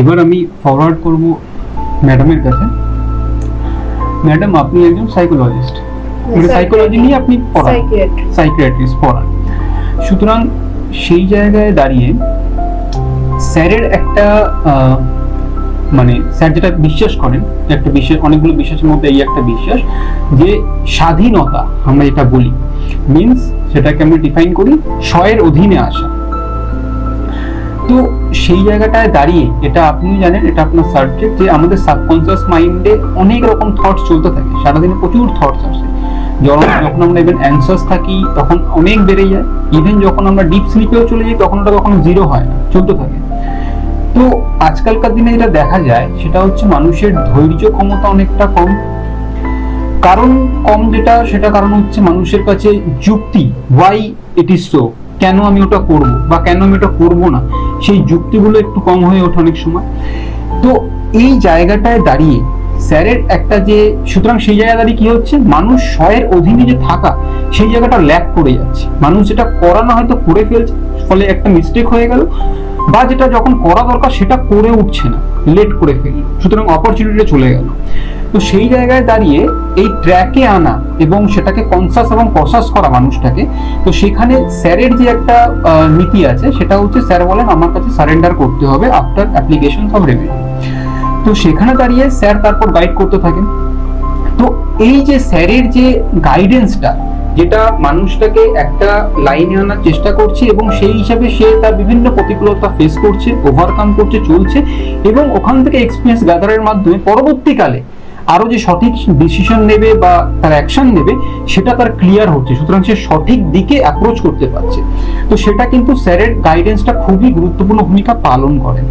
এবার আমি ফরওয়ার্ড করব ম্যাডামের কাছে। ম্যাডাম আপনি একজন সাইকোলজিস্ট মানে সাইকোলজি নিয়ে আপনি পড়ান। সাইকিয়াট্রিস্ট পড়ান। সুতরাং সেই জায়গায় দাঁড়িয়ে স্যারের একটা মানে স্যার যেটা বিশ্বাস করেন একটা বিশ্বাস অনেকগুলো বিশ্বাসের মধ্যে এই একটা বিশ্বাস যে স্বাধীনতা আমরা যেটা বলি। মিন্স সেটাকে আমরা ডিফাইন করি স্বয়ের অধীনে আসা। তো সেই জায়গাটায় দাঁড়িয়ে, এটা আপনি জানেন, এটা আপনার সাবজেক্ট যে আমাদের সাবকনসিয়াস মাইন্ডে অনেক রকম থটস চলতে থাকে। সারাদিনে প্রচুর থটস আসে। যখন যখন আমরা ইভেন অ্যাংসাস থাকি, তখন অনেক বেড়ে যায়। ইভেন যখন আমরা ডিপ স্লিপেও চলে যাই, তখন ওটা কখনো জিরো হয় না, চলতে থাকে। তো আজকালকার দিনে যেটা দেখা যায়, সেটা হচ্ছে মানুষের ধৈর্য ক্ষমতা অনেকটা কম। কারণ কম যেটা, সেটা কারণ হচ্ছে মানুষের কাছে যুক্তি ওয়াই ইজ সো কেন আমি ওটা করব? বা কেন আমি ওটা করব না? সেই যুক্তিগুলো একটু কম হয়ে ওঠে অনেক সময়। তো এই জায়গাটায় দাঁড়িয়ে স্যারের একটা যে, সুতরাং সেই জায়গা দাঁড়িয়ে কি হচ্ছে? মানুষ স্বয়ের অধীনে যে থাকা, সেই জায়গাটা ল্যাক করে যাচ্ছে। মানুষ যেটা করানো হয়তো করে ফেলছে, ফলে একটা মিস্টেক হয়ে গেল। বা যেটা যখন করা দরকার সেটা করে উঠছে না লেট করে ফেলল। সুতরাং অপরচুনিটিটা চলে গেল। তো সেই জায়গায় দাঁড়িয়ে এই ট্র্যাকে আনা এবং সেটাকে কনসাস এবং কসাস করা মানুষটাকে, তো সেখানে স্যারের যে একটা নীতি আছে, সেটা হচ্ছে স্যার বলেন, আমার কাছে সারেন্ডার করতে হবে আফটার অ্যাপ্লিকেশন অফ রেভিনিউ তো সেখানে দাঁড়িয়ে স্যার তারপর গাইড করতে থাকেন। তো এই যে স্যারের যে গাইডেন্সটা যেটা মানুষটাকে একটা লাইনে আনার চেষ্টা করছে এবং সেই হিসাবে সে তার বিভিন্ন প্রতিকূলতা ফেস করছে ওভারকাম করছে, চলছে এবং ওখান থেকে এক্সপিরিয়েন্স গ্যাদারের মাধ্যমে পরবর্তীকালে আরও যে সঠিক ডিসিশন নেবে বা তার অ্যাকশন নেবে, সেটা তার ক্লিয়ার হচ্ছে। সুতরাং সে সঠিক দিকে অ্যাপ্রোচ করতে পারছে। তো সেটা কিন্তু স্যারের গাইডেন্সটা খুবই গুরুত্বপূর্ণ ভূমিকা পালন করেন।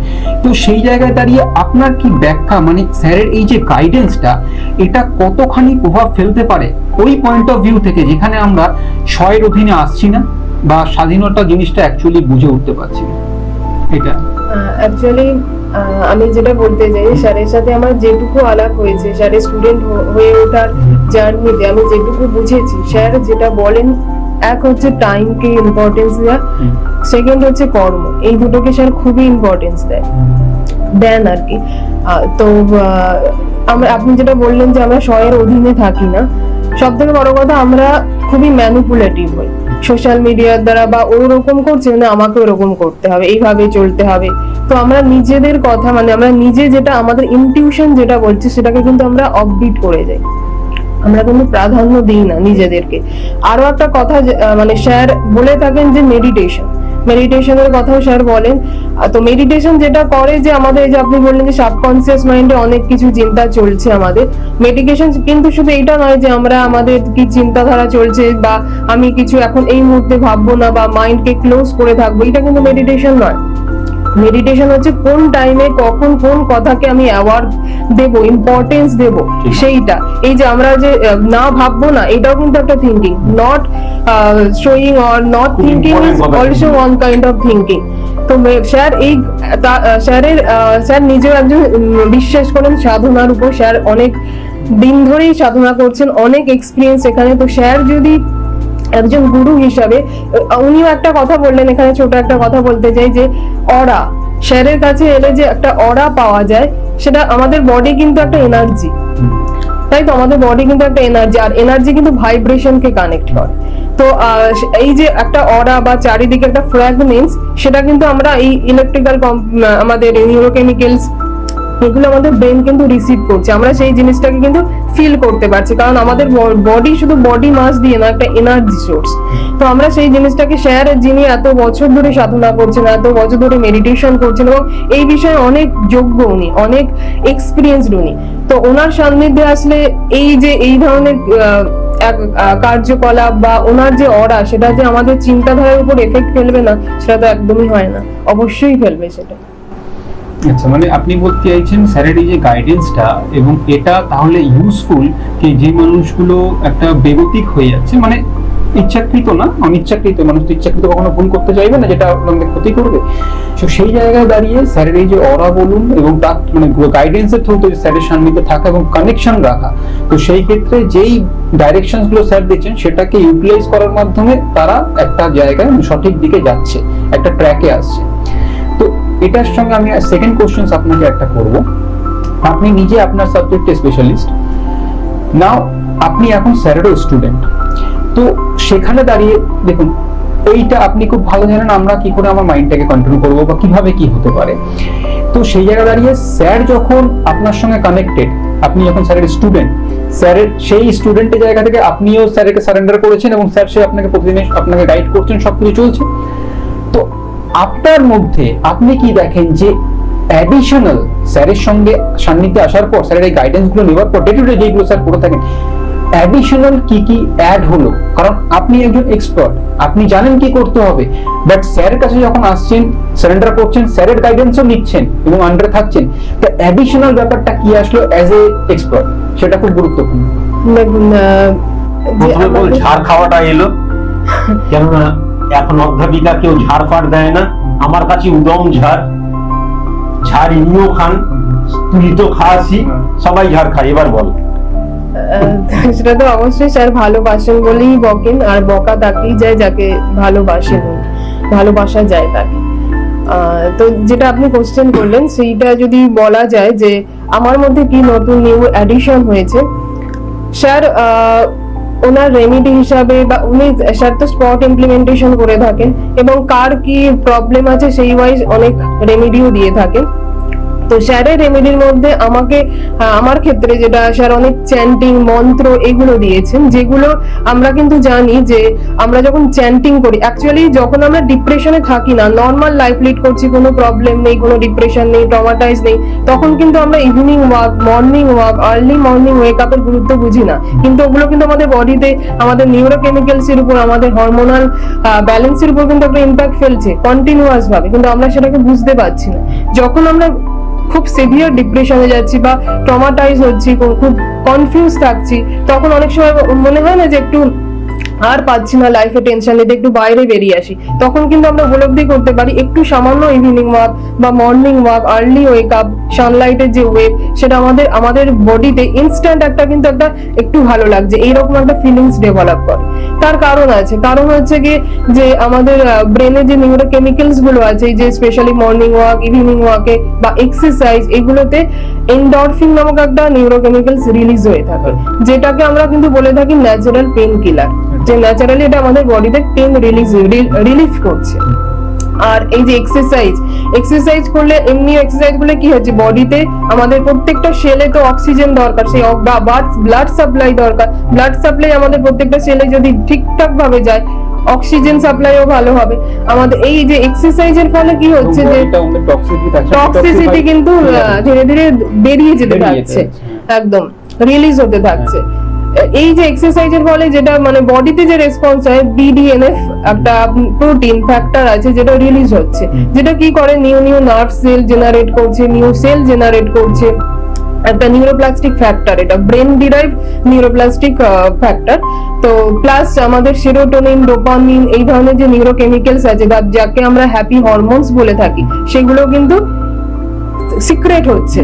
তো সেই জায়গায় দাঁড়িয়ে আপনার কি ব্যাখ্যা? মানে স্যারের এই যে গাইডেন্সটা এটা কতখানি প্রভাব ফেলতে পারে? ওই পয়েন্ট অফ ভিউ থেকে, যেখানে আমরা স্বয়ের অধীনে আসছি না বা স্বাধীনতা জিনিসটা অ্যাকচুয়ালি বুঝে উঠতে পারছি না। এটা। অ্যাকচুয়ালি আমি যেটা বলতে চাই স্যারের সাথে আমার যেটুকু আলাপ হয়েছে স্যারের স্টুডেন্ট হয়ে ওঠার জার্নিতে আমি যেটুকু বুঝেছি স্যার যেটা বলেন এক হচ্ছে টাইমকে ইম্পর্টেন্স দেওয়া সেকেন্ড হচ্ছে কর্ম এই দুটোকে স্যার খুবই ইম্পর্টেন্স দেয় দেন আর কি। তো আমরা আপনি যেটা বললেন যে আমরা স্বয়ের অধীনে থাকি না সব থেকে বড় কথা আমরা খুবই ম্যানিপুলেটিভ হই। সোশ্যাল মিডিয়ার দ্বারা বা ওরকম করছে না আমাকে ওরকম করতে হবে, এইভাবে চলতে হবে। তো আমরা নিজেদের কথা মানে আমরা নিজে যেটা আমাদের ইনটিউশন যেটা বলছে সেটাকে কিন্তু আমরা অপডিট করে যাই। আমরা কিন্তু প্রাধান্য দিই না নিজেদেরকে। আরও একটা কথা মানে স্যার বলে থাকেন যে মেডিটেশন মেডিটেশনের কথাও স্যার বলেন। তো মেডিটেশন যেটা করে যে আমাদের যে আপনি বললেন যে সাবকনসিয়াস মাইন্ডে অনেক কিছু চিন্তা চলছে আমাদের। মেডিটেশন কিন্তু শুধু এটা নয় যে আমরা আমাদের কি চিন্তাধারা চলছে বা আমি কিছু এখন এই মুহূর্তে ভাববো না বা মাইন্ডকে ক্লোজ করে থাকব, এটা কিন্তু মেডিটেশন নয়। মেডিটেশন হচ্ছে কোন টাইমে কখন কোন কথাকে আমি অ্যাওয়ার্ড দেব ইম্পর্টেন্স দেব সেইটা। এই যে আমরা যে না ভাববো না এটাও কিন্তু একটা thinking not showing or not thinking is also one kind of thinking তো স্যার এই স্যারের স্যার নিজেও একজন বিশ্বাস করেন সাধনার উপর। স্যার অনেক দিন ধরেই সাধনা করছেন অনেক এক্সপিরিয়েন্স এখানে। তো স্যার যদি একজন গুরু হিসাবে, উনিও একটা কথা বললেন, এখানে ছোট একটা কথা বলতে চাই যে, অরা, স্যারের কাছে এলে যে একটা অরা পাওয়া যায়, সেটা আমাদের বডি কিন্তু একটা এনার্জি তাই তো? আমাদের বডি কিন্তু একটা এনার্জি আর এনার্জি কিন্তু ভাইব্রেশনকে কানেক্ট করে। তো এই যে একটা অরা বা চারিদিকে একটা ফ্র্যাগনেন্স সেটা কিন্তু আমরা এই ইলেকট্রিক্যাল আমাদের নিউরোকেমিক্যালস এগুলো আমাদের ব্রেন কিন্তু রিসিভ করছে। আমরা সেই জিনিসটাকে কিন্তু ফিল করতে পারছি। কারণ আমাদের বডি শুধু বডি মাস দিয়ে না, একটা এনার্জি সোর্স তো আমরা সেই জিনিসটাকে শেয়ার যিনি এত বছর ধরে সাধনা করছেন, এত বছর ধরে মেডিটেশন করছেন এবং এই বিষয়ে অনেক যোগ্য উনি, অনেক এক্সপিরিয়েন্সড উনি। তো ওনার সান্নিধ্যে আসলে এই যে, এই ধরনের কার্যকলাপ বা ওনার যে অরা সেটা যে আমাদের চিন্তাধারার উপর এফেক্ট ফেলবে না, সেটা তো একদমই হয় না। অবশ্যই ফেলবে সেটা। আচ্ছা মানে আপনি বলতে চাইছেন স্যারের এই যে গাইডেন্সটা এবং এটা তাহলে ইউজফুল যে যে মানুষগুলো একটা বেগতিক হয়ে যাচ্ছে? মানে ইচ্ছাকৃত না, অনিচ্ছাকৃত মানুষ তো ইচ্ছাকৃত কখনো ভুল করতে চাইবে না, যেটা আমাদের ক্ষতি করবে। তো সেই জায়গায় দাঁড়িয়ে স্যারের এই যে অরা বলুন এবং তার মানে গাইডেন্সের থ্রুতে স্যারের সান্নিধ্যে থাকা এবং কানেকশন রাখা, তো সেই ক্ষেত্রে যেই ডাইরেকশনগুলো স্যার দিচ্ছেন, সেটাকে ইউটিলাইজ করার মাধ্যমে তারা একটা জায়গায় সঠিক দিকে যাচ্ছে, একটা ট্র্যাকে আসছে। এটার সঙ্গে আমি সেকেন্ড কোশ্চেন আপনাকে একটা করব। আপনি নিজে আপনার সাবজেক্টে স্পেশালিস্ট নাও আপনি এখন স্যারেরও স্টুডেন্ট তো সেখানে দাঁড়িয়ে দেখুন, এইটা আপনি খুব ভালো জানেন, আমরা কি করে আমার মাইন্ডটাকে কন্ট্রোল করব বা কীভাবে কি হতে পারে। তো সেই জায়গায় দাঁড়িয়ে স্যার যখন আপনার সঙ্গে কানেক্টেড আপনি যখন স্যারের স্টুডেন্ট স্যারের সেই স্টুডেন্টের জায়গা থেকে আপনিও স্যারকে সারেন্ডার করেছেন এবং স্যার সে আপনাকে প্রতিদিন আপনাকে গাইড করছেন, সবকিছু চলছে। তো আপনার মধ্যে আপনি কি দেখেন যে অ্যাডিশনাল স্যারের সঙ্গে সান্নিধ্যে আসার পর স্যারের এই গাইডেন্সগুলো নেওয়ার পর ডে টু ডে যেগুলো স্যার করে থাকেন অ্যাডিশনাল কি কি অ্যাড হলো? কারণ আপনি একজন এক্সপার্ট আপনি জানেন কি করতে হবে। বাট স্যারের কাছে যখন আসছেন সারেন্ডার করছেন স্যারের গাইডেন্সও নিচ্ছেন এবং আন্ডারে থাকছেন তো অ্যাডিশনাল ব্যাপারটা কি আসলো অ্যাজ এ এক্সপার্ট সেটা খুব গুরুত্বপূর্ণ। প্রথমে ঝাড় খাওয়াটা এলো। কেননা এখন অধ্যাপিকা কেউ ঝাড় ফাড় দেয় না। আমার কাছে উদম ঝাড়। ঝাড় ইনিও খান, তুই তো খাসি সবাই ঝাড় খায়, এবার বল। সেটা তো অবশ্যই স্যার ভালোবাসেন বলেই বকেন, আর বকা তাকেই যায় যাকে ভালোবাসেন, ভালোবাসা যায় তাকে। তো যেটা আপনি কোশ্চেন করলেন, সেইটা যদি বলা যায় যে, আমার মধ্যে কি নতুন নিউ অ্যাডিশন হয়েছে? স্যার ওনার রেমিডি হিসাবে বা উনি তো স্পট ইমপ্লিমেন্টেশন করে থাকেন এবং কার কি প্রবলেম আছে, সেই ওয়াইজ অনেক রেমিডিও দিয়ে থাকেন। তো স্যারের রেমেডির মধ্যে আমাকে আমার ক্ষেত্রে যেটা স্যার অনেক চ্যান্টিং মন্ত্র এগুলো দিয়েছেন, যেগুলো আমরা কিন্তু জানি যে আমরা যখন চ্যান্টিং করি অ্যাকচুয়ালি যখন আমরা ডিপ্রেশনে থাকি না নর্মাল লাইফ লিড করছি, কোনো প্রবলেম নেই, কোনো ডিপ্রেশন নেই ট্রমাটাইজ নেই, তখন কিন্তু আমরা evening walk morning walk early morning wake আপের গুরুত্ব বুঝি না। কিন্তু ওগুলো কিন্তু আমাদের বডিতে আমাদের নিউরোকেমিক্যালস এর উপর, আমাদের হরমোনাল ব্যালেন্সের উপর কিন্তু একটা ইম্প্যাক্ট ফেলছে কন্টিনিউয়াস ভাবে, কিন্তু আমরা সেটাকে বুঝতে পারছি না। যখন আমরা খুব সিভিয়ার ডিপ্রেশনে যাচ্ছি বা ট্রমাটাইজ হচ্ছি, খুব কনফিউজ থাকছি। তখন অনেক সময় মনে হয় না যে একটু আর পাচ্ছি না লাইফে টেনশন নিতে, একটু বাইরে বেরিয়ে আসি। তখন কিন্তু আমরা উপলব্ধি করতে পারি, একটু সামান্য ইভিনিং ওয়াক বা morning walk early wake up সানলাইটের যে ওয়েভ সেটা আমাদের আমাদের বডিতে ইনস্ট্যান্ট একটা কিন্তু একটা একটু ভালো লাগছে, এইরকম একটা ফিলিংস ডেভেলপ করে। তার কারণ আছে, কারণ হচ্ছে কি যে আমাদের ব্রেনে যে নিউরোকেমিক্যালসগুলো আছে যে স্পেশালি মর্নিং ওয়াক ইভিনিং ওয়াকে বা এক্সারসাইজ এগুলোতে এন্ডরফিন নামক একটা নিউরোকেমিক্যালস রিলিজ হয়ে থাকে, যেটাকে আমরা কিন্তু বলে থাকি ন্যাচারাল পেন কিলার যে ন্যাচারালি এটা আমাদের বডিতে পেন রিলিজ রিলিফ করছে। আর এই যে এক্সারসাইজ এক্সারসাইজ করলে এমনি এক্সারসাইজ করলে কি হচ্ছে? বডিতে আমাদের প্রত্যেকটা সেলে তো অক্সিজেন দরকার সেই ব্লাড সাপ্লাই দরকার। ব্লাড সাপ্লাই আমাদের প্রত্যেকটা সেলে যদি ঠিকঠাক ভাবে যায় অক্সিজেন সাপ্লাইও ভালো হবে। আমাদের এই যে এক্সারসাইজের ফলে কি হচ্ছে যে টক্সিসিটি কিন্তু ধীরে ধীরে বেরিয়ে যেতে বেরিয়ে থাকছে। যেতে থাকছে। একদম। রিলিজ হতে থাকছে। এই যে এক্সারসাইজের ফলে যেটা মানে বডিতে যে রেসপন্স হয় বিডিএনএফ একটা প্রোটিন ফ্যাক্টর আছে যেটা রিলিজ হচ্ছে। যেটা কি করে? New new nerve cell generate করছে নিউ সেল জেনারেট করছে। একটা নিউরোপ্লাস্টিক ফ্যাক্টর এটা ব্রেন ডিরাইভ নিউরোপ্লাস্টিক ফ্যাক্টর তো প্লাস আমাদের সেরোটোনিন ডোপামিন এই ধরনের যে নিউরোকেমিক্যালস আছে বা যাকে আমরা হ্যাপি হরমোনস বলে থাকি সেগুলো কিন্তু সিক্রেট হচ্ছে।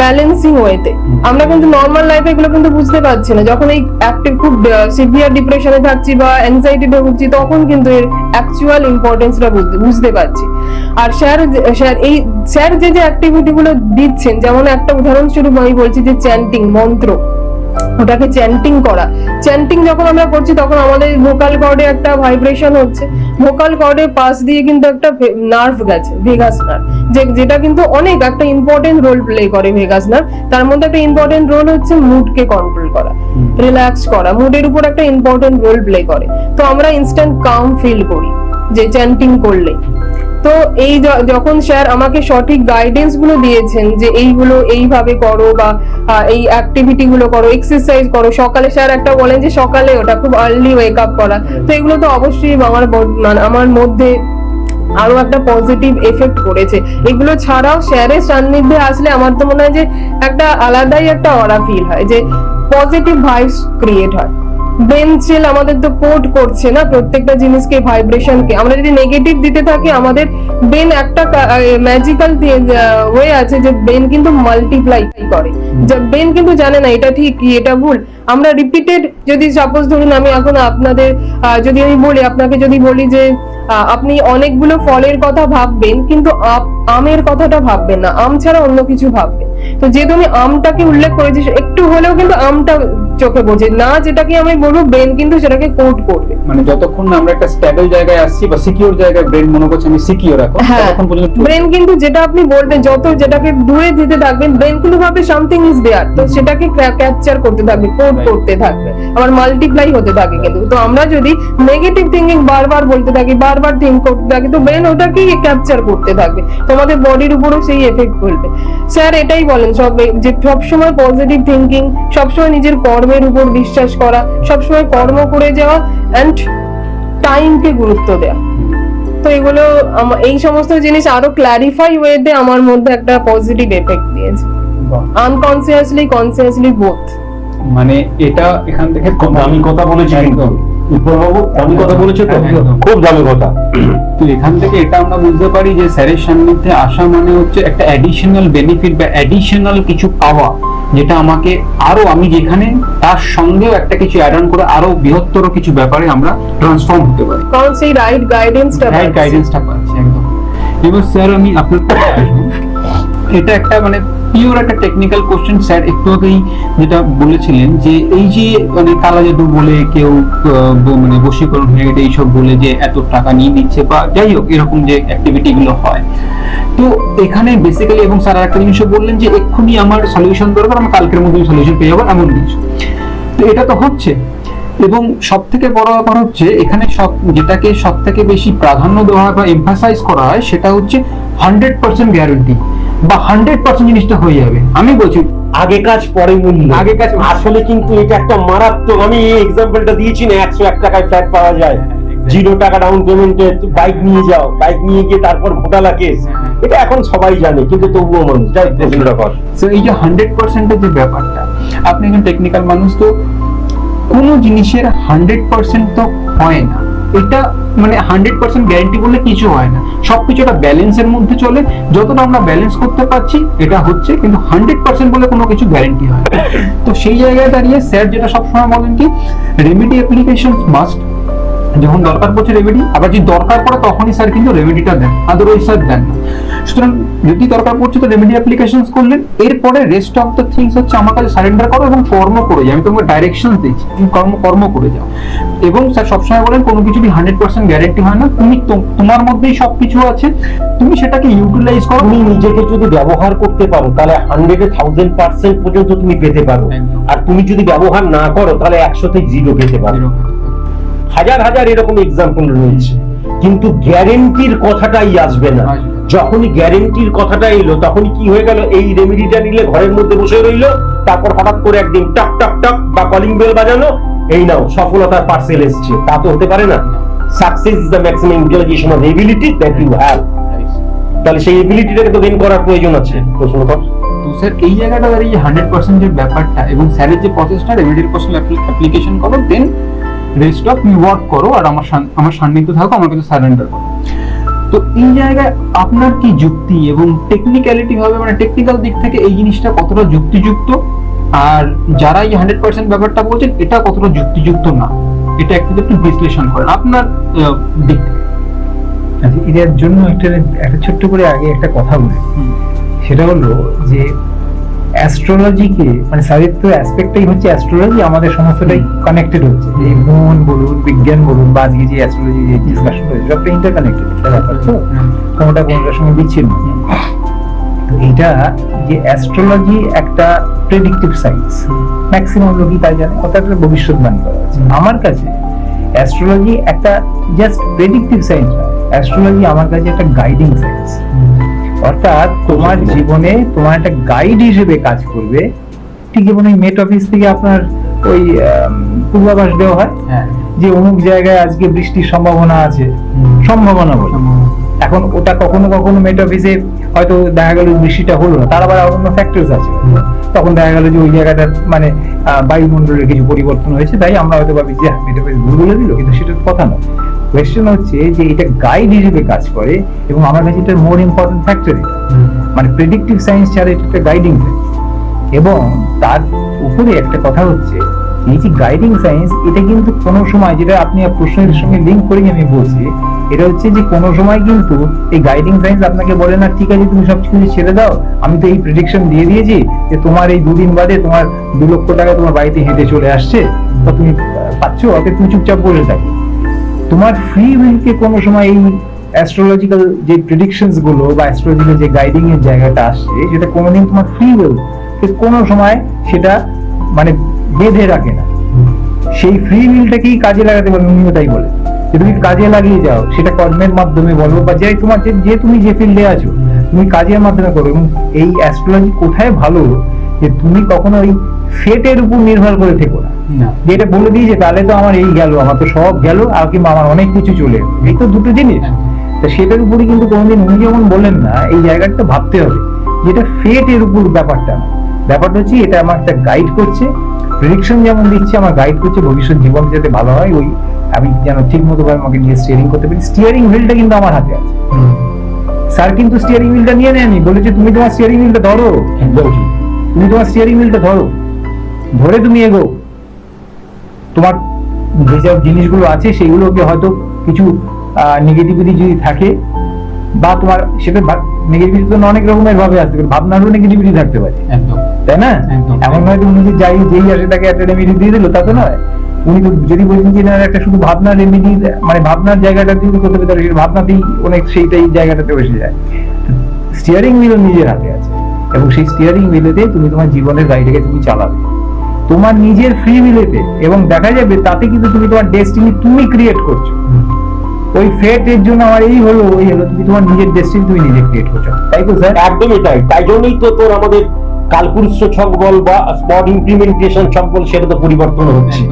ব্যালেন্সিং ওয়েতে আমরা কিন্তু নর্মাল লাইফে এগুলো কিন্তু বুঝতে পারছি না। যখন এই অ্যাক্টিভ খুব সিভিয়ার ডিপ্রেশনে থাকছি বা অ্যাংজাইটিতে ভুগছি তখন কিন্তু এর অ্যাকচুয়াল ইম্পর্টেন্সটা বুঝতে পারছি। আর স্যার স্যার এই স্যার যে যে অ্যাক্টিভিটিগুলো দিচ্ছেন যেমন একটা উদাহরণস্বরূপ আমি বলছি যে চ্যান্টিং মন্ত্র। ওটাকে চ্যান্টিং করা। চ্যান্টিং যখন আমরা করছি তখন আমাদের ভোকাল কর্ডে একটা ভাইব্রেশন হচ্ছে। ভোকাল কর্ডের পাশ দিয়ে কিন্তু একটা নার্ভ গেছে ভেগাস নার্ভ যে যেটা কিন্তু অনেক একটা ইম্পর্টেন্ট রোল প্লে করে ভেগাস নার্ভ তার মধ্যে একটা ইম্পর্টেন্ট রোল হচ্ছে মুডকে কন্ট্রোল করা রিল্যাক্স করা। মুডের উপর একটা ইম্পর্টেন্ট রোল প্লে করে। তো আমরা ইনস্ট্যান্ট কাম ফিল করি যে চ্যান্টিং করলে। তো এই যখন স্যার আমাকে সঠিক গাইডেন্সগুলো দিয়েছেন যে এইগুলো এইভাবে করো বা এই অ্যাক্টিভিটি গুলো করো এক্সারসাইজ করো, সকালে স্যার একটা বলেন যে সকালে ওটা খুব আর্লি ওয়েক আপ করা। তো এগুলো তো অবশ্যই আমার মানে আমার মধ্যে আরও একটা পজিটিভ এফেক্ট করেছে। এগুলো ছাড়াও স্যারের সান্নিধ্যে আসলে আমার তো মনে হয় যে একটা আলাদাই একটা অরা ফিল হয়, যে পজিটিভ ভাইবস ক্রিয়েট হয়। ব্রেন সেল আমাদের তো কোড করছে না প্রত্যেকটা জিনিসকে ভাইব্রেশনকে আমরা যদি নেগেটিভ দিতে থাকি আমাদের ব্রেন একটা ম্যাজিক্যাল ওয়ে আছে যে ব্রেন কিন্তু মাল্টিপ্লাই করে। ব্রেন কিন্তু জানে না এটা ঠিক কি এটা ভুল। আমরা রিপিটেড যদি সাপোজ ধরুন আমি এখন আপনাদের আহ, যদি আমি বলি আপনাকে যদি বলি যে আপনি অনেকগুলো ফলের কথা ভাববেন কিন্তু আমের কথাটা ভাববেন না আম ছাড়া অন্য কিছু ভাববেন। তো যেহেতু আমি আমটাকে উল্লেখ করেছি একটু হলেও কিন্তু আমটা চোখে বোঝে না যেটাকে আমি বলব ব্রেন কিন্তু সেটাকে কোড করবে। মানে যতক্ষণ না আমরা একটা স্টেবল জায়গায় আসছি বা সিকিউর জায়গায় ব্রেন মনে করছে আমি সিকিউর এখন হ্যাঁ ততক্ষণ পর্যন্ত ব্রেন কিন্তু যেটা আপনি বলবেন যত যেটাকে দূরে দিতে থাকবেন ব্রেন কিন্তু ভাবে সামথিং ইজ দেয়ার তো সেটাকে ক্যাপচার করতে থাকবে Right. করতে থাকবে। আবার মাল্টিপ্লাই হতে থাকে কিন্তু। তো আমরা যদি নেগেটিভ থিঙ্কিং বারবার বলতে থাকি বারবার থিঙ্ক করতে থাকি তো ব্রেন ওটাকেই ক্যাপচার করতে থাকবে। তোমাদের বডির উপরও সেই এফেক্ট ফেলবে। স্যার এটাই বলেন সব যে সবসময় পজিটিভ থিঙ্কিং সবসময় নিজের কর্মের উপর বিশ্বাস করা সবসময় কর্ম করে যাওয়া অ্যান্ড টাইমকে গুরুত্ব দেওয়া তো এগুলো এই সমস্ত জিনিস আরও ক্ল্যারিফাই ওয়েতে আমার মধ্যে একটা পজিটিভ এফেক্ট দিয়েছে। আনকনসিয়াসলি কনসিয়াসলি বোথ মানে এটা এখান থেকে দামি কথা বলেছি একদম। দামি কথা বলেছে তো? খুব দামি কথা। তো এখান থেকে এটা আমরা বুঝতে পারি যে স্যারের সান্নিধ্যে আসা মানে হচ্ছে একটা অ্যাডিশনাল বেনিফিট বা অ্যাডিশনাল কিছু পাওয়া যেটা আমাকে আরও আমি যেখানে তার সঙ্গেও একটা কিছু অ্যাড অন করে আরও বৃহত্তর কিছু ব্যাপারে আমরা ট্রান্সফর্ম হতে পারি। কারণ সেই রাইট গাইডেন্সটা রাইট গাইডেন্সটা পাচ্ছি একদম। এবার স্যার আমি আপনার এটা একটা মানে পিওর একটা টেকনিক্যাল কোশ্চেন স্যার একটু আগেই যেটা বলেছিলেন যে এই যে মানে কালা জাদু বলে কেউ মানে বশীকরণ হয়ে গেছে, এইসব বলে যে এত টাকা নিয়ে নিচ্ছে বা যাই হোক, এরকম যে অ্যাক্টিভিটি গুলো হয়। তো এখানে বেসিক্যালি এবং স্যার একটা জিনিসও বললেন যে এক্ষুনি আমার সলিউশন দরকার, আমার কালকের মধ্যে সলিউশন পেয়ে যাব, এমন কিছু তো এটা তো হচ্ছে। এবং সব থেকে বড় ব্যাপার হচ্ছে, এখানে সব, যেটাকে সব থেকে বেশি প্রাধান্য দেওয়া হয় বা এমফাসাইজ করা হয়, সেটা হচ্ছে হান্ড্রেড পার্সেন্ট গ্যারান্টি বা হান্ড্রেড পার্সেন্ট জিনিসটা হয়ে যাবে। আমি বলছি আগে কাজ পরে মূল্য আগে কাজ আসলে কিন্তু এটা একটা মারাত্মক আমি এই এক্সাম্পলটা দিয়েছি না একশো এক টাকায় ফ্ল্যাট পাওয়া যায়। জিরো টাকা ডাউন পেমেন্টে বাইক নিয়ে যাও। বাইক নিয়ে গিয়ে তারপর ঘোটালা কেস এটা এখন সবাই জানে কিন্তু তবুও মানুষ যাই প্রশ্নটা কর তো এই যে হান্ড্রেড পার্সেন্টের যে ব্যাপারটা আপনি একজন টেকনিক্যাল মানুষ তো কোনো জিনিসের হান্ড্রেড পার্সেন্ট তো হয় না। এটা মানে হান্ড্রেড পার্সেন্ট গ্যারেন্টি বলে কিছু হয় না সবকিছু একটা ব্যালেন্সের মধ্যে চলে যতটা আমরা ব্যালেন্স করতে পারছি, এটা হচ্ছে, কিন্তু হান্ড্রেড পার্সেন্ট বলে কোনো কিছু গ্যারেন্টি হয়। তো সেই জায়গায় দাঁড়িয়ে স্যার যেটা সবসময় বলেন কি রেমেডি অ্যাপ্লিকেশন মাস্ট যখন দরকার পড়ছে রেমেডি আবার যদি দরকার পড়ে তখনই স্যার কিন্তু রেমেডিটা দেন আদারওয়াইজ স্যার দেন না। সুতরাং যদি দরকার পড়ছে তো রেমেডি অ্যাপ্লিকেশন করলেন এরপরে রেস্ট অফ দ্য থিংস হচ্ছে আমার কাছে সারেন্ডার করো এবং কর্ম করে যাও। আমি তোমাকে ডাইরেকশন দিচ্ছি তুমি কর্ম কর্ম করে যাও। এবং স্যার সবসময় বলেন কোনো কিছু হান্ড্রেড পার্সেন্ট গ্যারেন্টি হয় না? তুমি তোমার মধ্যেই সবকিছু আছে। তুমি সেটাকে ইউটিলাইজ করো। তুমি নিজেকে যদি ব্যবহার করতে পারো তাহলে হান্ড্রেড থাউজেন্ড পার্সেন্ট পর্যন্ত তুমি পেতে পারো। আর তুমি যদি ব্যবহার না করো তাহলে একশোতে জিরো পেতে পারো। হাজার হাজার এরকম এক্সাম্পল রয়েছে। কিন্তু গ্যারেন্টির কথাটাই আসবে না। যখনই গ্যারেন্টির কথাটা এলো তখনই কি হয়ে গেল? এই রেমেডিটা নিলে ঘরের মধ্যে বসে রইল তারপর হঠাৎ করে একদিন টক টক টক বা কলিং বেল বাজানো এই নাও সফলতার পার্সেল এসছে। তা তো হতে পারে না। Success is the maximum utilization of ability that you have তাহলে সেই এবিলিটিটাকে তো গেইন করার প্রয়োজন আছে। প্রশ্ন কর। তো স্যার এই জায়গাটা দাঁড়িয়ে হান্ড্রেড পার্সেন্ট যে ব্যাপারটা এবং স্যারের যে প্রসেসটা রেমেডির পার্সেন্ট অ্যাপ্লিকেশন করো দেন রেস্ট অফ তুমি ওয়ার্ক করো আর আমার আমার সান্নিধ্য থাকো আমার কাছে সারেন্ডার করো। তো এই জায়গায় আপনার কি যুক্তি এবং টেকনিক্যালিটি ভাবে মানে টেকনিক্যাল দিক থেকে এই জিনিসটা কতটা যুক্তিযুক্ত? আর যারা এই হান্ড্রেড পার্সেন্ট ব্যাপারটা বলছেন এটা কতটা যুক্তিযুক্ত না? এটা একটু একটু বিশ্লেষণ করেন। আপনার দিক। থেকে। আচ্ছা, এটার জন্য একটা একটা ছোট্ট করে আগে একটা কথা বলি। সেটা হলো যে অ্যাস্ট্রোলজিকে মানে অ্যাসপেক্টটাই হচ্ছে অ্যাস্ট্রোলজি আমাদের সমস্তটাই কানেক্টেড হচ্ছে। এই মন বলুন বিজ্ঞান বলুন বা আজকে যে অ্যাস্ট্রোলজি যে ডিসকাশন হয়েছে সবটা ইন্টারকানেক্টেড ব্যাপার তো কোনোটা কোনোটার সঙ্গে বিচ্ছিন্ন। তো এইটা যে অ্যাস্ট্রোলজি একটা প্রেডিক্টিভ সায়েন্স ম্যাক্সিমাম লোকই তাই জানে অর্থাৎ একটা ভবিষ্যৎবাণী করা আমার কাছে অ্যাস্ট্রোলজি একটা জাস্ট প্রেডিক্টিভ সায়েন্স অ্যাস্ট্রোলজি আমার কাছে একটা গাইডিং সায়েন্স অর্থাৎ তোমার জীবনে তোমার একটা গাইড হিসেবে কাজ করবে। ঠিক যেমন ওই মেট অফিস থেকে আপনার ওই পূর্বাভাস দেওয়া হয় হ্যাঁ। যে অমুক জায়গায় আজকে বৃষ্টির সম্ভাবনা আছে। সম্ভাবনা বলে। এখন ওটা কখনো কখনো মেট অফিসে হয়তো দেখা গেল বৃষ্টিটা হলো না। তার আবার অন্য ফ্যাক্টরস আছে। তখন দেখা গেল যে ওই জায়গাটা মানে বায়ুমণ্ডলের কিছু পরিবর্তন হয়েছে। তাই আমরা হয়তো ভাবি যে মেট অফিস ভুল বলে দিল কিন্তু সেটা কথা নয়। কোয়েশ্চেন হচ্ছে যে এটা গাইড হিসেবে কাজ করে এবং আমার কাছে এটা মোর ইম্পর্টেন্ট ফ্যাক্টর মানে প্রেডিক্টিভ সায়েন্স ছাড়া এটা গাইডিং এবং তার উপরে একটা কথা হচ্ছে, এই যে গাইডিং সায়েন্স এটা কিন্তু কোনো সময় যেটা আপনি প্রশ্নের সঙ্গে লিঙ্ক করে আমি বলছি, এটা হচ্ছে যে কোনো সময় কিন্তু এই গাইডিং সায়েন্স আপনাকে বলে, না, ঠিক আছে, তুমি সব কিছু ছেড়ে দাও, আমি তো এই প্রেডিকশন দিয়ে দিয়েছি যে তোমার এই দুদিন বাদে তোমার দু লক্ষ টাকা তোমার বাড়িতে হেঁটে চলে আসছে। বা তুমি পাচ্ছ, অতএব তুমি চুপচাপ বসে থাকো। তোমার ফ্রি উইলকে কোনো সময় এই অ্যাস্ট্রোলজিক্যাল যে প্রেডিকশনসগুলো বা অ্যাস্ট্রোলজিক্যাল যে গাইডিং এর জায়গাটা আসছে, সেটা কোনোদিন তোমার ফ্রি উইল কোনো সময় সেটা মানে বেঁধে রাখে না। সেই ফ্রি উইলটাকেই কাজে লাগাতে পারো উনিও তাই বলে। যে তুমি কাজে লাগিয়ে যাও, সেটা কর্মের মাধ্যমে বলো বা যে তোমার যে তুমি যে ফিল্ডে আছো, তুমি কাজের মাধ্যমে করো, এবং এই অ্যাস্ট্রোলজি কোথায় ভালো যে তুমি কখনো ওই ফেটের উপর নির্ভর করে থেকো না। যেটা বলে দিয়েছে তাহলে তো আমার এই গেল আমার তো সব গেল আর কিংবা আমার অনেক কিছু চলে এই তো দুটো জিনিস। তা সেটার উপরে কিন্তু কোনোদিন উনি যেমন বলেন না এই জায়গাটা ভাবতে হবে যেটা ফেট এর উপর ব্যাপারটা না। ব্যাপারটা হচ্ছে এটা আমার একটা গাইড করছে প্রেডিকশন যেমন দিচ্ছে আমার গাইড করছে ভবিষ্যৎ জীবন যাতে ভালো হয় ওই আমি যেন ঠিক মতো ভাবে আমাকে নিয়ে স্টিয়ারিং করতে পারি। স্টিয়ারিং হুইলটা কিন্তু আমার হাতে আছে। স্যার কিন্তু স্টিয়ারিং হুইলটা নিয়ে নেয়নি বলেছে তুমি তোমার স্টিয়ারিং হুইলটা ধরো। একদম তুমি তোমার স্টিয়ারিং হুইলটা ধরো। ধরে তুমি এগো। তোমার যেসব জিনিসগুলো আছে সেগুলোকে হয়তো কিছু নেগেটিভিটি যদি থাকে বা তোমার সেটা নেগেটিভিটি তো অনেক রকমের ভাবে আসতে পারে। ভাবনারও নেগেটিভিটি থাকতে পারে। তাই না? এমন নয় যে উনি যে যাই যেই আসে তাকে একটা রেমেডি দিয়ে দিল তা তো নয়। উনি তো যদি বলছেন যে না একটা শুধু ভাবনার রেমেডি মানে ভাবনার জায়গাটা দিয়ে করতে পারে ভাবনাতেই অনেক সেইটাই জায়গাটাতে বসে যায়। স্টিয়ারিং হুইল নিজের হাতে আছে। এবং সেই স্টিয়ারিং হুইলেতে তুমি তোমার জীবনের গাড়িটাকে তুমি চালাবে। তোমার নিজের ফ্রি হুইলেতে এবং দেখা যাবে তাতে কিন্তু তুমি তোমার ডেস্টিনি তুমি ক্রিয়েট করছ। ওই ফেট এর জন্য আমার এই হলো ওই হলো তুমি তোমার নিজের ডেস্টিনি তুমি নিজে ক্রিয়েট করছ। তাই তো স্যার একদমই তাই। তাই জন্যই তো তোর আমাদের কালপুরুষ ছক বল বা স্পট ইমপ্লিমেন্টেশন ছক বল সেটা তো পরিবর্তন হচ্ছে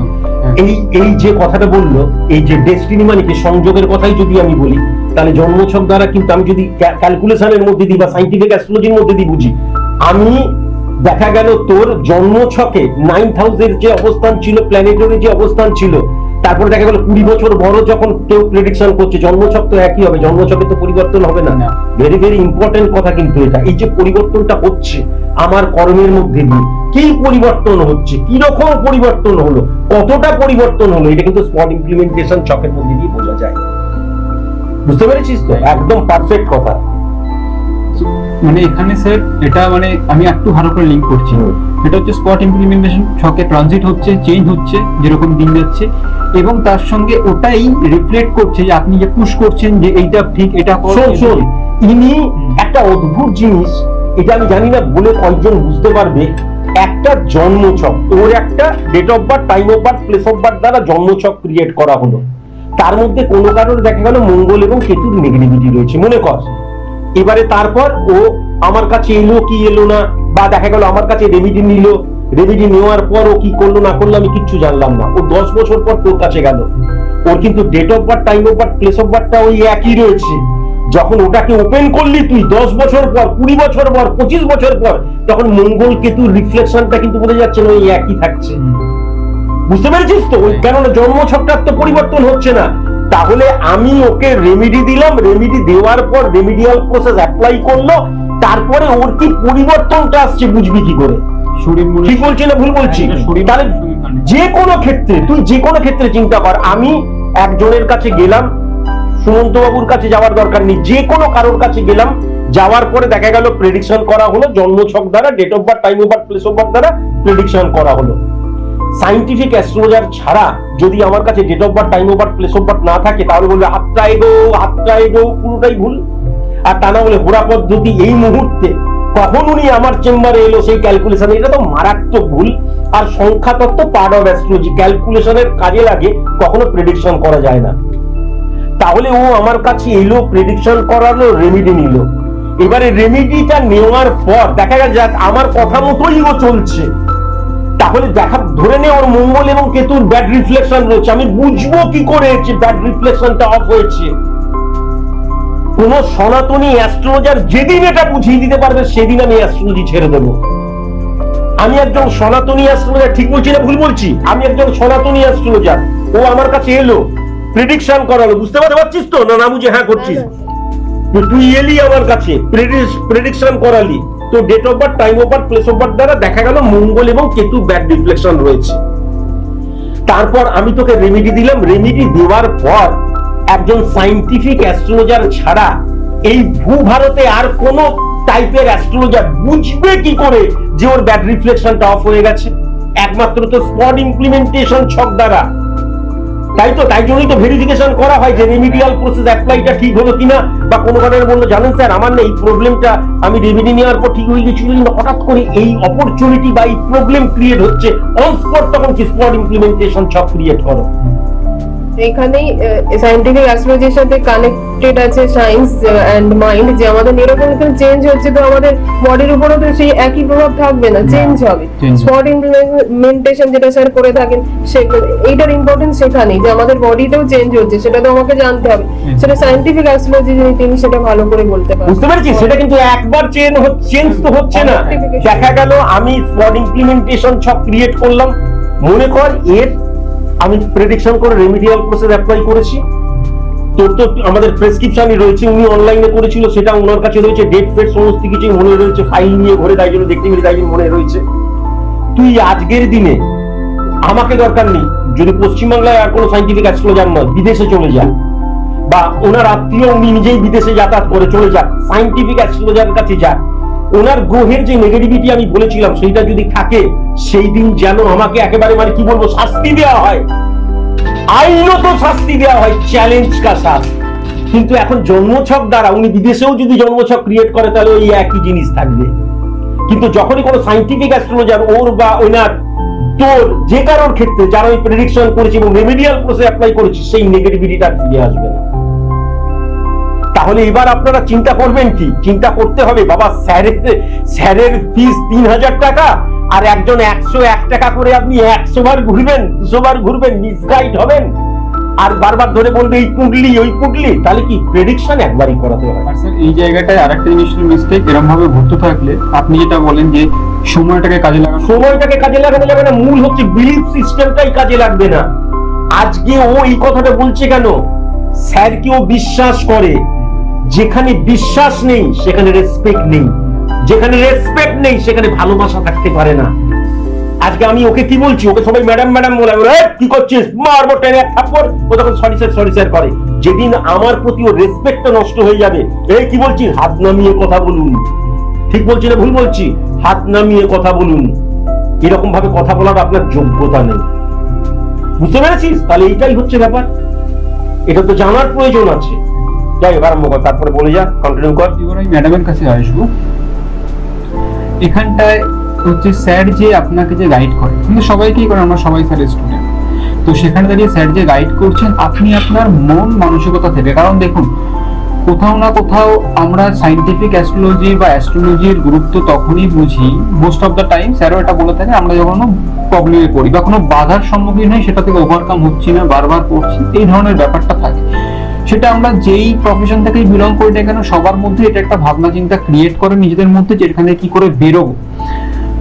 এই এই যে কথাটা বলল এই যে ডেস্টিনি মানে কি? সংযোগের কথাই যদি আমি বলি তাহলে জন্মছক দ্বারা কিন্তু আমি যদি ক্যালকুলেশনের মধ্যে দিই বা সাইন্টিফিক অ্যাস্ট্রোলজির মধ্যে দিই বুঝি আমি দেখা গেল তোর জন্মছকে নাইন হাউসের যে অবস্থান ছিল প্ল্যানেটরি যে অবস্থান ছিল তারপরে দেখা গেল কুড়ি বছর বড় যখন কেউ প্রেডিকশন করছে জন্মছক তো একই হবে জন্মছকে তো পরিবর্তন হবে না। ভেরি ভেরি ইম্পর্টেন্ট কথা কিন্তু এটা। এই যে পরিবর্তনটা হচ্ছে আমার কর্মের মধ্যে দিয়ে কি পরিবর্তন হচ্ছে কি রকম পরিবর্তন হলো কতটা পরিবর্তন হলো এটা কিন্তু স্পট ইমপ্লিমেন্টেশন চকের মধ্যে দিয়ে বোঝা যায়। বুঝতে পেরেছিস তো? একদম পারফেক্ট কথা। মানে এখানে স্যার এটা মানে আমি একটু ভালো করে লিঙ্ক করছি। এটা হচ্ছে স্পট ইমপ্লিমেন্টেশন ছকে ট্রানজিট হচ্ছে চেঞ্জ হচ্ছে যেরকম দিন যাচ্ছে। এবং তার সঙ্গে ওটাই রিফ্লেক্ট করছে যে আপনি যে পুশ করছেন যে এইটা ঠিক এটা শোন ইনি একটা অদ্ভুত জিনিস এটা আমি জানি না বলে কয়েকজন বুঝতে পারবে। একটা জন্মছক ওর একটা date of birth time of birth place of birth দ্বারা জন্মছক ক্রিয়েট করা হলো। তার মধ্যে কোনো কারোর দেখা গেল মঙ্গল এবং কেতুর নেগেটিভিটি রয়েছে। মনে কর। এবারে তারপর ও আমার কাছে এলো কি এলো না বা দেখা গেল আমার কাছে রেমিডি নিল। রেমিডি নেওয়ার পর ও কি করল না করল আমি কিচ্ছু জানলাম না। ও দশ বছর পর তোর কাছে গেল। ওর কিন্তু date of birth time of birth place of বার্থটা ওই একই রয়েছে। যখন ওটাকে ওপেন করলি তুই দশ বছর পর কুড়ি বছর পর পঁচিশ বছর পর তখন মঙ্গল কেতুর রিফ্লেকশনটা কিন্তু বোঝা যাচ্ছে না ওই একই থাকছে। বুঝতে পেরেছিস তো? ওই কেননা জন্মছকটার তো পরিবর্তন হচ্ছে না। তাহলে আমি ওকে রেমিডি দিলাম রেমিডি দেওয়ার পর রেমিডিয়াল প্রসেস অ্যাপ্লাই করল তারপরে ওর কি পরিবর্তনটা আসছে বুঝবি কি করে? ঠিক বলছি না ভুল বলছি? তাহলে। যে কোনো ক্ষেত্রে তুই যে কোনো ক্ষেত্রে চিন্তা কর আমি একজনের কাছে গেলাম সুমন্ত বাবুর কাছে যাওয়ার দরকার নেই যে কোনো কারোর কাছে গেলাম যাওয়ার পরে দেখা গেল প্রেডিকশন করা হলো জন্মছক দ্বারা date of birth time of birth place of birth দ্বারা প্রেডিকশন করা হলো। সাইন্টিফিক অ্যাস্ট্রোলজার ছাড়া যদি আমার কাছে date of birth time of birth place of birth না থাকে, তাহলে বলবে হাতটা এগো হাতটা এগো পুরোটাই ভুল। আর তা না বলে ঘোড়া পদ্ধতি এই মুহূর্তে কখন উনি আমার চেম্বারে এলো সেই ক্যালকুলেশন এটা তো মারাত্মক ভুল। আর সংখ্যা তত্ত্ব পার্ট অফ অ্যাস্ট্রোলজি ক্যালকুলেশনের কাজে লাগে, কখনো প্রেডিকশন করা যায় না। তাহলে ও আমার কাছে এলো প্রেডিকশন করালো রেমিডি নিল। এবারে রেমিডিটা নেওয়ার পর, দেখা যাক, আমার কথা মতোই ও চলছে। তাহলে দেখা ধরে নে ওর মঙ্গল এবং কেতুর ব্যাড রিফ্লেকশন রয়েছে। আমি বুঝব কি করে ব্যাড রিফ্লেকশনটা অফ হয়েছে। কোন সনাতনী অ্যাস্ট্রোলজার যেদিন এটা বুঝিয়ে দিতে পারবে সেদিন আমি অ্যাস্ট্রোলজি ছেড়ে দেবো। আমি একজন সনাতনী অ্যাস্ট্রোলজার ঠিক বলছি না ভুল বলছি? আমি একজন সনাতনী অ্যাস্ট্রোলজার ও আমার কাছে এলো প্রেডিকশন করালো। বুঝতে পারতে পারছিস তো? না না বুঝে হ্যাঁ করছিস। তুই এলি আমার কাছে প্রেডিকশন করালি। তো date of birth time of birth place of birth দ্বারা দেখা গেল মঙ্গল এবং কেতু ব্যাড রিফ্লেকশন রয়েছে। তারপর আমি তোকে রেমেডি দিলাম। রেমেডি দেওয়ার পর একজন সাইন্টিফিক অ্যাস্ট্রোলজার ছাড়া এই ভূ ভারতে আর কোন টাইপের অ্যাস্ট্রোলজার বুঝবে কি করে যে ওর ব্যাড রিফ্লেকশনটা অফ হয়ে গেছে? একমাত্র তো স্পট ইমপ্লিমেন্টেশন ছক দ্বারা। তাই তো, তাই জন্যই তো ভেরিফিকেশন করা হয় যে রেমিডিয়াল প্রসেস অ্যাপ্লাইটা ঠিক হলো কিনা বা কোনো কারণে বলল জানেন স্যার, আমার না এই প্রবলেমটা আমি রেমিডি নেওয়ার পর ঠিক হয়ে গেছিল কিন্তু হঠাৎ করে এই অপরচুনিটি বা এই প্রবলেম ক্রিয়েট হচ্ছে অন স্পট তখন কি স্পট ইমপ্লিমেন্টেশন সব ক্রিয়েট করো। এখানেই সাইন্টিফিক অ্যাস্ট্রোলজির সাথে কানেক্টেড আছে সায়েন্স এন্ড মাইন্ড যে আমাদের নিউরোকেমিক্যাল চেঞ্জ হচ্ছে তো আমাদের বডির উপরও তো সেই একই প্রভাব থাকবে না চেঞ্জ হবে। স্পট ইমপ্লিমেন্টেশন যেটা স্যার করে থাকেন এইটার ইম্পর্টেন্স সেখানেই যে আমাদের বডিটাও চেঞ্জ হচ্ছে সেটা তো আমাকে জানতে হবে। সেটা সাইন্টিফিক অ্যাস্ট্রোলজি তিনি সেটা ভালো করে বলতে পারেন। বুঝতে পেরেছি সেটা কিন্তু একবার চেঞ্জ চেঞ্জ তো হচ্ছে না। দেখা গেল আমি স্পট ইমপ্লিমেন্টেশন ছক ক্রিয়েট করলাম। মনে কর এর আমি প্রেডিকশন করে রেমিডিয়াল প্রসেস অ্যাপ্লাই করেছি। তোর তো আমাদের প্রেসক্রিপশনই রয়েছে, উনি অনলাইনে করেছিল, সেটা ওনার কাছে রয়েছে ডেট ফেট সমস্ত কিছু মনে রয়েছে ফাইল নিয়ে ঘরে তাই জন্য, দেখতে গেলে তাই জন্য মনে রয়েছে। তুই আজকের দিনে আমাকে দরকার নেই, যদি পশ্চিমবাংলায় আর কোনো সাইন্টিফিক অ্যাস্ট্রোলজার নয় বিদেশে চলে যান বা ওনার আত্মীয়, উনি নিজেই বিদেশে যাতায়াত করে চলে যান সাইন্টিফিক অ্যাস্ট্রোলজারের কাছে যান ওনার গ্রহের যে নেগেটিভিটি আমি বলেছিলাম, সেইটা যদি থাকে, সেই দিন যেন আমাকে একেবারে মানে কি বলব, শাস্তি দেওয়া হয়। আইনত শাস্তি দেওয়া হয় চ্যালেঞ্জ কা সাথ কিন্তু এখন জন্মছক দ্বারা, উনি বিদেশেও যদি জন্মছক ক্রিয়েট করে, তাহলে ওই একই জিনিস থাকবে। কিন্তু যখনই কোনো সাইন্টিফিক অ্যাস্ট্রোলজার ওর বা ওনার তোর যে কারোর ক্ষেত্রে, যারা ওই প্রেডিকশন করেছি এবং রেমেডিয়াল প্রসেস অ্যাপ্লাই করেছি, সেই নেগেটিভিটিটা ফিরে আসবে না। তাহলে এবার আপনারা চিন্তা করবেন কি? চিন্তা করতে হবে বাবা স্যারের স্যারের ফিস তিন হাজার টাকা আর একজন একশো এক টাকা করে আপনি একশো বার ঘুরবেন দুশো বার ঘুরবেন মিসগাইড হবেন। আর বারবার ধরে বলবে এই পুডলি ওই পুডলি তাহলে কি প্রেডিকশন একবারই করাতে হয় আর স্যার এই জায়গাটায় আরেকটা জিনিস মিস্টেক এরকম ভাবে ঘুরতে থাকলে আপনি যেটা বলেন যে সময়টাকে কাজে লাগানো সময়টাকে কাজে লাগানো যাবে না মূল হচ্ছে বিলিফ সিস্টেমটাই কাজে লাগবে না। আজকে ও এই কথাটা বলছে কেন? স্যার কি ও বিশ্বাস করে? যেখানে বিশ্বাস নেই, সেখানে রেসপেক্ট নেই। যেখানে রেসপেক্ট নেই, সেখানে ভালোবাসা থাকতে পারে না। আজকে আমি ওকে কি বলছি? ওকে সবাই ম্যাডাম ম্যাডাম বলে কি করছিস? মারবো টেনে এক থাপ্পড়। ও তখন সরি স্যার সরি স্যার করে। যেদিন আমার প্রতি ওর রেসপেক্টটা নষ্ট হয়ে যাবে, এই, কি বলছিস? হাত নামিয়ে কথা বলুন। ঠিক বলছি না ভুল বলছি? হাত নামিয়ে কথা বলুন। এরকম ভাবে কথা বলার আপনার যোগ্যতা নেই। বুঝতে পেরেছিস? তাহলে এইটাই হচ্ছে ব্যাপার। এটা তো জানার প্রয়োজন আছে। যাই এবার আরম্ভ কর, তারপরে বলে যা কন্টিনিউ কর। এবার আমি ম্যাডামের কাছে আসব। এখানটায় হচ্ছে স্যার যে আপনাকে যে গাইড করে, কিন্তু সবাইকেই করে, আমরা সবাই স্টুডেন্ট তো সেখানে দাঁড়িয়ে স্যার যে গাইড করছেন, আপনি আপনার মন মানসিকতা থেকে, কারণ দেখুন, কোথাও না কোথাও আমরা সাইন্টিফিক অ্যাস্ট্রোলজি বা অ্যাস্ট্রোলজির গুরুত্ব তখনই বুঝি মোস্ট অফ দ্য টাইম স্যারও এটা বলে থাকে, আমরা যখন প্রবলেমে পড়ি বা কোনো বাধার সম্মুখীন হই, সেটা থেকে ওভারকাম হচ্ছি না, বারবার পড়ছি এই ধরনের ব্যাপারটা থাকে। সেটা আমরা যেই প্রফেশন থেকেই বিলং করি না কেন, সবার মধ্যে এটা একটা ভাবনা চিন্তা ক্রিয়েট করে নিজেদের মধ্যে যে এখানে কি করে বেরোবো।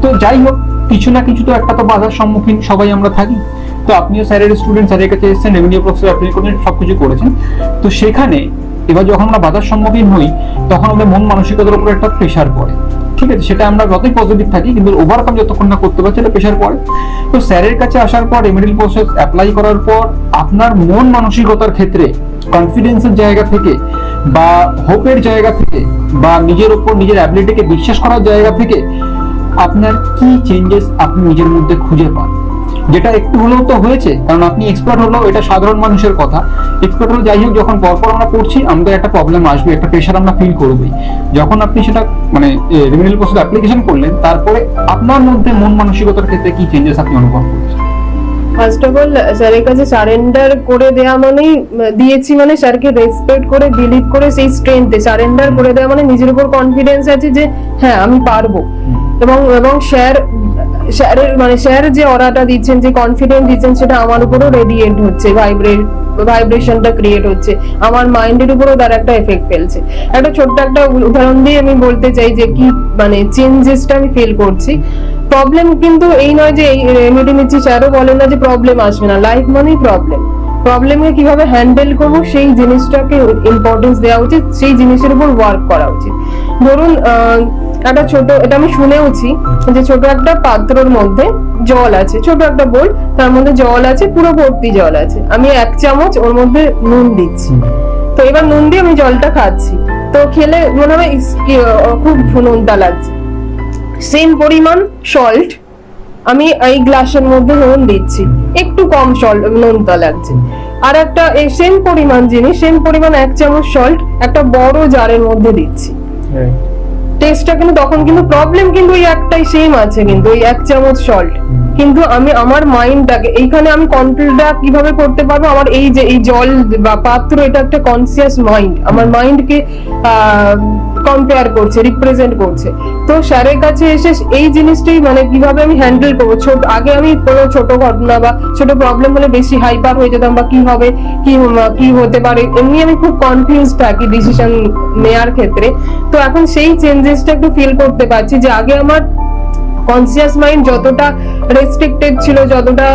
তো যাই হোক, কিছু না কিছু তো একটা তো বাধার সম্মুখীন সবাই আমরা থাকি। তো আপনিও স্যারের স্টুডেন্ট স্যারের কাছে এসেছেন রেভিনিউ প্রফেসর অ্যাপ্লাই করেছেন সবকিছু করেছেন। তো সেখানে এবার যখন আমরা বাধার সম্মুখীন হই, তখন আমাদের মন মানসিকতার উপর একটা প্রেশার পড়ে। ঠিক আছে, সেটা আমরা যতই পজিটিভ থাকি, কিন্তু ওভারকাম যতক্ষণ না করতে পারছি এটা প্রেশার পড়ে। তো স্যারের কাছে আসার পর রেমিডিয়াল প্রসেস অ্যাপ্লাই করার পর, আপনার মন মানসিকতার ক্ষেত্রে কনফিডেন্সের জায়গা থেকে বা হোপের জায়গা থেকে বা নিজের উপর নিজের অ্যাবিলিটিকে বিশ্বাস করার জায়গা থেকে আপনার কি চেঞ্জেস আপনি নিজের মধ্যে খুঁজে পান? যেটা একটু হলেও তো হয়েছে, কারণ আপনি এক্সপার্ট হলেও এটা সাধারণ মানুষের কথা। এক্সপার্ট হলে যাই হোক, যখন পরপর আমরা পড়ছি, আমাদের একটা প্রবলেম আসবে, একটা প্রেশার আমরা ফিল করবই। যখন আপনি সেটা মানে রেমিডিয়াল প্রসেস অ্যাপ্লিকেশন করলেন, তারপরে আপনার মধ্যে মন মানসিকতার ক্ষেত্রে কি চেঞ্জেস আপনি অনুভব করছেন? ফার্স্ট অফ অল স্যারের কাছে সারেন্ডার করে দেওয়া মানেই দিয়েছি মানে স্যারকে রেসপেক্ট করে বিলিভ করে সেই স্ট্রেংথে সারেন্ডার করে দেওয়া মানে নিজের উপর কনফিডেন্স আছে যে হ্যাঁ আমি পারব। এবং এবং স্যার স্যারের মানে স্যার যে অরাটা দিচ্ছেন, যে কনফিডেন্স দিচ্ছেন, সেটা আমার উপরও রেডিয়েট হচ্ছে ভাইব্রেট ভাইব্রেশনটা ক্রিয়েট হচ্ছে। আমার মাইন্ডের উপরও তার একটা এফেক্ট ফেলছে। একটা ছোট্ট একটা উদাহরণ দিয়ে আমি বলতে চাই যে কি মানে চেঞ্জেসটা আমি ফিল করছি। প্রবলেম কিন্তু এই নয় যে এই রেমেডি নিচ্ছি স্যারও বলেন না যে প্রবলেম আসবে না। লাইফ মানেই প্রবলেম প্রবলেমকে কীভাবে হ্যান্ডেল করব, সেই জিনিসটাকে ইম্পর্টেন্স দেওয়া উচিত, সেই জিনিসের উপর ওয়ার্ক করা উচিত। ধরুন একটা ছোট, এটা আমি শুনেওছি যে ছোট একটা পাত্রর মধ্যে জল আছে, ছোট একটা বোল, তার মধ্যে জল আছে, পুরো ভর্তি জল আছে। আমি এক চামচ ওর মধ্যে নুন দিচ্ছি। তো এবার নুন দিয়ে আমি জলটা খাচ্ছি। তো খেলে মনে হবে খুব নুনটা লাগছে। সেম পরিমাণ সল্ট আমি এই গ্লাসের মধ্যে নুন দিচ্ছি। একটু কম সল্ট নুনটা লাগছে। আর একটা, এই সেম পরিমাণ জিনিস সেম পরিমাণ এক চামচ সল্ট একটা বড় জারের মধ্যে দিচ্ছি। টেস্টটা কিন্তু তখন কিন্তু প্রবলেম কিন্তু ওই একটাই সেম আছে কিন্তু, ওই এক চামচ সল্ট কিন্তু আমি, আমার মাইন্ডটাকে এইখানে আমি কন্ট্রোলটা কীভাবে করতে পারব? আমার এই যে, এই জল বা পাত্র, এটা একটা কনসিয়াস মাইন্ড আমার মাইন্ডকে কম্পেয়ার করছে রিপ্রেজেন্ট করছে। তো স্যারের কাছে এসে এই জিনিসটাই মানে কীভাবে আমি হ্যান্ডেল করব? ছোট, আগে আমি কোনো ছোট ঘটনা বা ছোট প্রবলেম হলে বেশি হাইপার হয়ে যেতাম বা কি হবে, কি কি হতে পারে, এমনি আমি খুব কনফিউজ থাকি ডিসিশন নেয়ার ক্ষেত্রে। তো এখন সেই চেঞ্জেসটা একটু ফিল করতে পারছি যে আগে আমার কনসিয়াস মাইন্ড যতটা রেস্ট্রিক্টেড ছিল, যতটা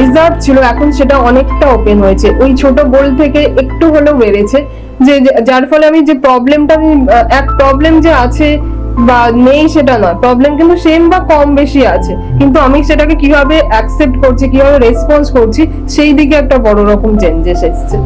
রিজার্ভ ছিল, এখন সেটা অনেকটা ওপেন হয়েছে। ওই ছোট গোল থেকে একটু হলেও বেড়েছে। যে যার ফলে আমি যে প্রবলেমটা আমি এক প্রবলেম যে আছে বা নেই সেটা নয়। প্রবলেম কিন্তু সেম বা কম বেশি আছে। কিন্তু আমি সেটাকে কীভাবে অ্যাকসেপ্ট করছি, কীভাবে রেসপন্স করছি, সেই দিকে একটা বড় রকম চেঞ্জেস এসছে।